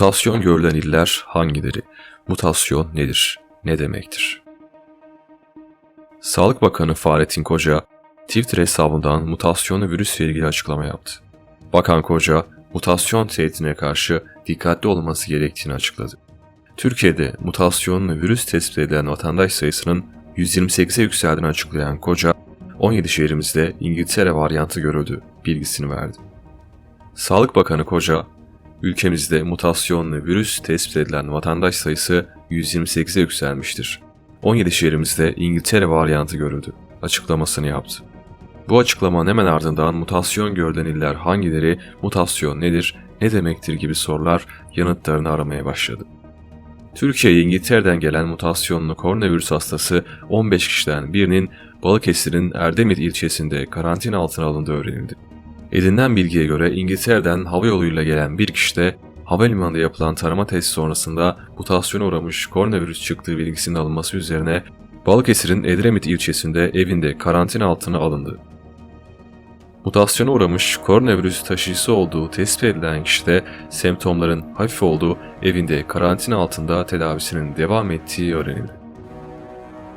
Mutasyon görülen iller hangileri? Mutasyon nedir? Ne demektir? Sağlık Bakanı Fahrettin Koca, Twitter hesabından mutasyonlu virüsle ilgili açıklama yaptı. Bakan Koca, mutasyon tehditine karşı dikkatli olması gerektiğini açıkladı. Türkiye'de mutasyonlu virüs tespit edilen vatandaş sayısının 128'e yükseldiğini açıklayan Koca, 17 şehrimizde İngiltere varyantı görüldü bilgisini verdi. Sağlık Bakanı Koca, ülkemizde mutasyonlu virüs tespit edilen vatandaş sayısı 128'e yükselmiştir. 17 şehrimizde İngiltere varyantı görüldü açıklamasını yaptı. Bu açıklamanın hemen ardından mutasyon görülen iller hangileri, mutasyon nedir, ne demektir gibi sorular yanıtlarını aramaya başladı. Türkiye'ye İngiltere'den gelen mutasyonlu koronavirüs hastası 15 kişiden birinin Balıkesir'in Erdemit ilçesinde karantina altına alındığı öğrenildi. Edinilen bilgiye göre İngiltere'den hava yoluyla gelen bir kişi de havalimanında yapılan tarama testi sonrasında mutasyona uğramış koronavirüs çıktığı bilgisinin alınması üzerine Balıkesir'in Edremit ilçesinde evinde karantina altına alındı. Mutasyona uğramış koronavirüs taşıyıcısı olduğu tespit edilen kişi de semptomların hafif olduğu evinde karantina altında tedavisinin devam ettiği öğrenildi.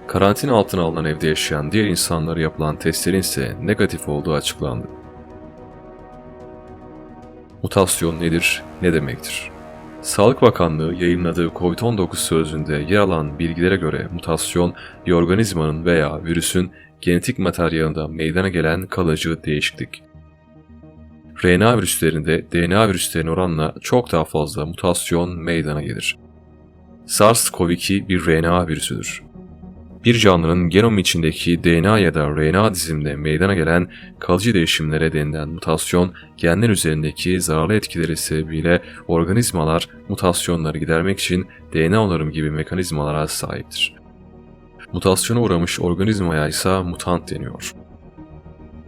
Karantina altına alınan evde yaşayan diğer insanlara yapılan testlerin ise negatif olduğu açıklandı. Mutasyon nedir, ne demektir? Sağlık Bakanlığı yayınladığı COVID-19 sözlüğünde yer alan bilgilere göre mutasyon, bir organizmanın veya virüsün genetik materyalinde meydana gelen kalıcı değişiklik. RNA virüslerinde DNA virüslerine oranla çok daha fazla mutasyon meydana gelir. SARS-CoV-2 bir RNA virüsüdür. Bir canlının genomu içindeki DNA ya da RNA diziminde meydana gelen kalıcı değişimlere denilen mutasyon, genler üzerindeki zararlı etkileri sebebiyle organizmalar mutasyonları gidermek için DNA onarım gibi mekanizmalara sahiptir. Mutasyona uğramış organizmaya ise mutant deniyor.